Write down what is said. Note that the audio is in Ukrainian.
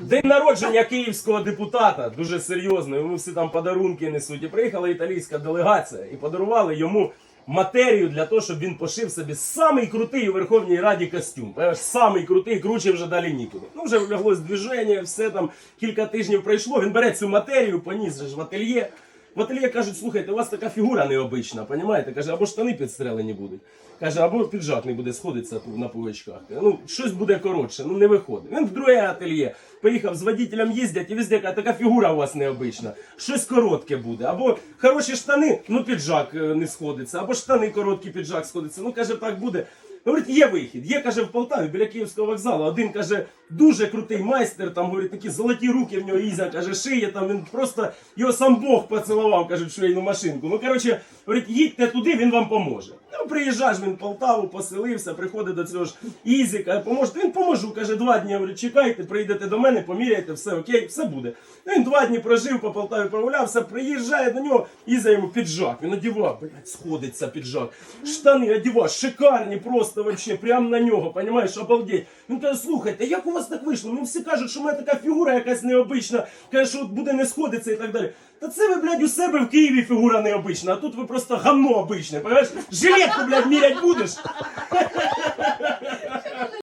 День народження київського депутата, дуже серйозно. Йому всі там подарунки несуть. І приїхала італійська делегація і подарували йому матерію для того, щоб він пошив собі самий крутий у Верховній Раді костюм. Самий крутий, круче вже далі нікуди. Ну вже вляглось движення, все там кілька тижнів пройшло. Він бере цю матерію, поніс же в ательє. В ательє кажуть, слухайте, у вас така фігура необична, понімаєте? Каже, або штани підстрелені будуть. Каже, або піджак не буде сходитися на пувичках. Ну, щось буде коротше, ну не виходить. Він в друге ательє. Поїхав з водителем їздять і везде каже, така фігура у вас необична. Щось коротке буде. Або хороші штани, ну піджак е, не сходиться, або штани короткі, піджак сходиться. Ну каже, так буде. Говорить, є вихід. Є, каже, в Полтаві біля Київського вокзалу. Один каже, дуже крутий майстер, там говорить, такі золоті руки в нього Ізя, каже, шиє там. Він просто його сам Бог поцілував, кажуть, швейну машинку. Ну коротше, говорить, їдьте туди, він вам поможе. Ну, приїжджаєш він в Полтаву, поселився, приходить до цього ж Ізі, каже, поможете. Він поможу. Каже, два дні говорить, чекайте, прийдете до мене, поміряйте, все окей, все буде. Він два дні прожив, по Полтаві прогулявся, приїжджає до нього, Іза йому піджак. Він одівав, блядь, сходиться піджак. Штани одівав, шикарні просто вообще, прямо на нього, понімаєш, обалдеть. Він каже, слухайте, як у вас так вийшло? Ну всі кажуть, що в мене така фігура якась необична, каже, що от буде не сходитися і так далі. Та це ви, блядь, у себе в Києві фігура необична, а тут ви просто гамно обичне, понимаєш? Жилетку, блядь, мірять будеш.